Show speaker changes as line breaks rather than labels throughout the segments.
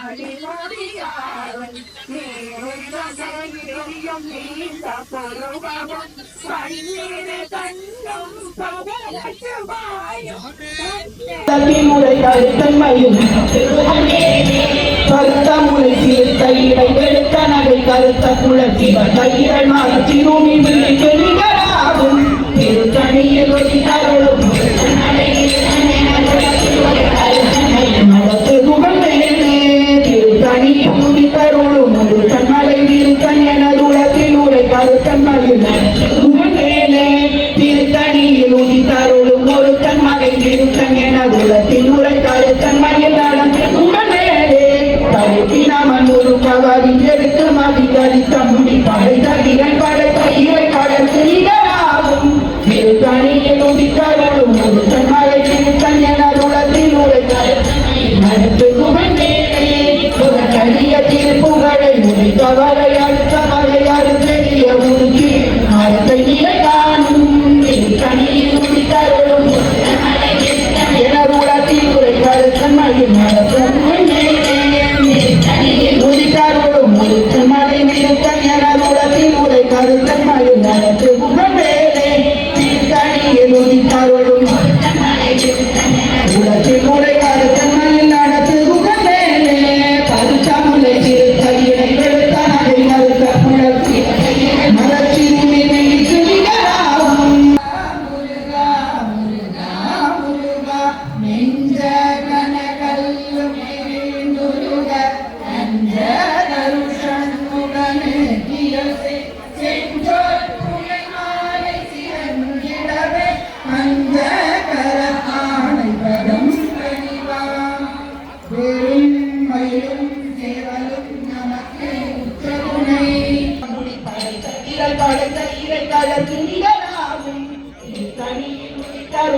ஆயிரம் கர்மவதியும்
கருத்த முளை தீர்த்த இடை வெளுத்த நகை கருத்த குளத்திவ உரை கருத்தன்மையில் நடத்துகுகள் மேலே திருத்தணியில் ஒளி தருளும் ஒரு தன்மலை திருத்தன் எனதுலத்தில் உரை கருத்தன்மையில் நடத்துகுகள் மேலே ஒரு எடுத்து முடி பகை திறன் வெறும் மயிலும் சேவலும் நமக்கு உற்றதுணை படைத்த படைத்த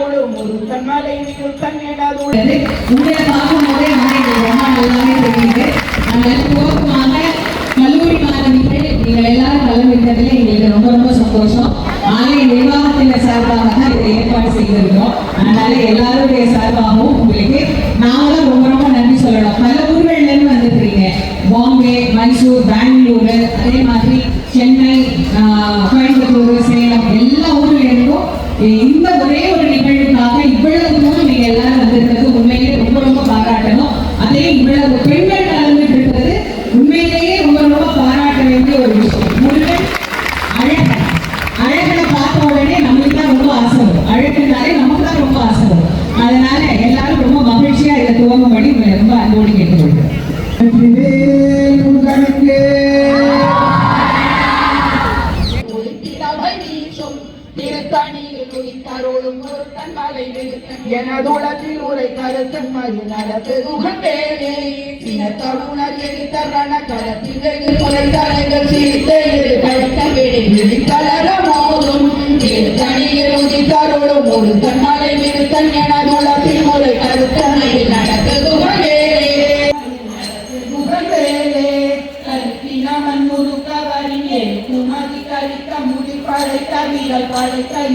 ஒரு
ரொம்ப நல்லாவே தெரியுது. அதனால துவக்கமாக பெங்களூரு அதே மாதிரி சென்னை கோயம்புத்தூர் சேலம் எல்லா ஊர்ல இந்த ஒரே
எனதுலத்தில் உரை கருத்தன் மறு நடத்துகுகள் வேலே இனத்தருணர் எரித்தரண களத்தில் வெகு துறை தலைகள் சிரித்த எது கழுத்த விடை விழித்தளர மோதும். தனியில் உதித்தருளும் ஒரு தன்மலை விருத்தன் எனதுலத்தில் la letra del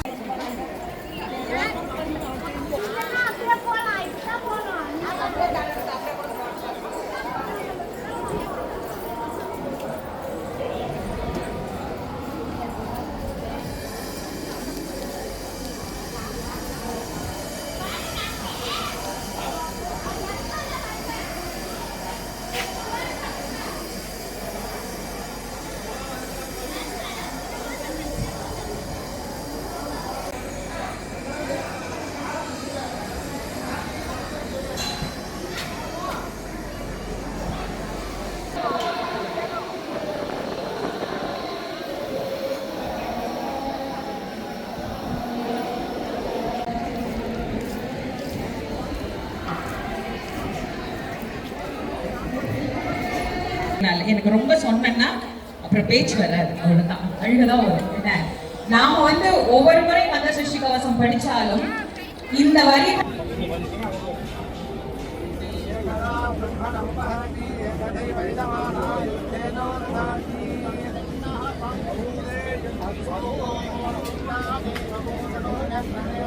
அதனால எனக்கு ரொம்ப சொன்னேன்னா அப்புறம் பேச்சு வராது. அவ்வளவுதான். அழுகதான் வரும். என்ன? நாம வந்து ஒவ்வொரு முறை மத சிருஷ்டி கவசம் படிச்சாலும் இந்த வரி
Thank you.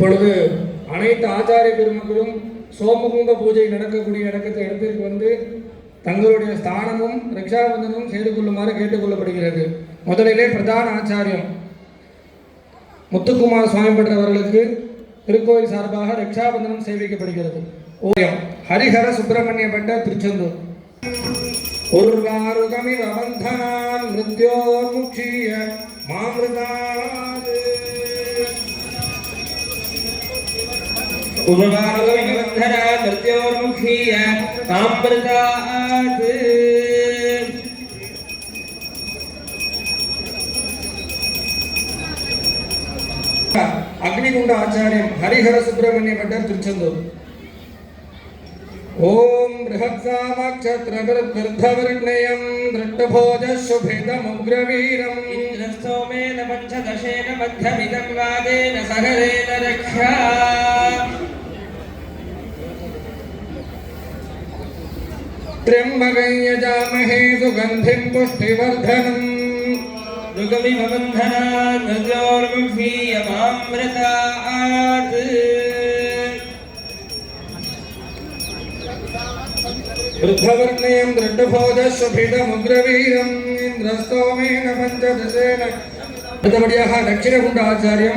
இப்பொழுது அனைத்து ஆச்சாரிய பெருமக்களும் சோமகும்ப பூஜை நடக்கக்கூடிய இடத்துக்கு இடத்திற்கு வந்து தங்களுடைய ஸ்தானமும் ரக்ஷாபந்தனும் செய்து கொள்ளுமாறு கேட்டுக்கொள்ளப்படுகிறது. முதலிலே பிரதான ஆச்சாரியம். முத்துக்குமார் சுவாமி பெற்றவர்களுக்கு திருக்கோயில் சார்பாக ரக்ஷாபந்தனம் சேவிக்கப்படுகிறது ஓயம். ஹரிஹர சுப்பிரமணிய பட்ட திருச்செந்தூர். உர்வாருகமிவ பந்தனான் उपभागविबुद्धरा कृत्योर्मुखीय ताम्रतात्
ಅಗ್ನಿಗುಂಡ ಆಚಾರ್ಯ ಹರಿಹರ ಸುಬ್ರಹ್ಮಣ್ಯ ಭಟ್ಟರ್ ತಿರುಚೆಂದೂರು
त्र्यम्बकं यजामहे सुगन्धिं पुष्टिवर्धनम्
दुर्गमिव
वृद्धवर्णेयं दृढभोजस्वभिदमुग्रवीरम् इन्द्रस्तोमेन पञ्चदशेन। दक्षिणकुण्डाचार्यं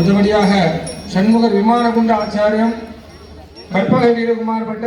அடுத்தபடியாக சண்முகர் விமானகுண்ட ஆச்சாரியம் கற்பக வீரகுமார் பட்ட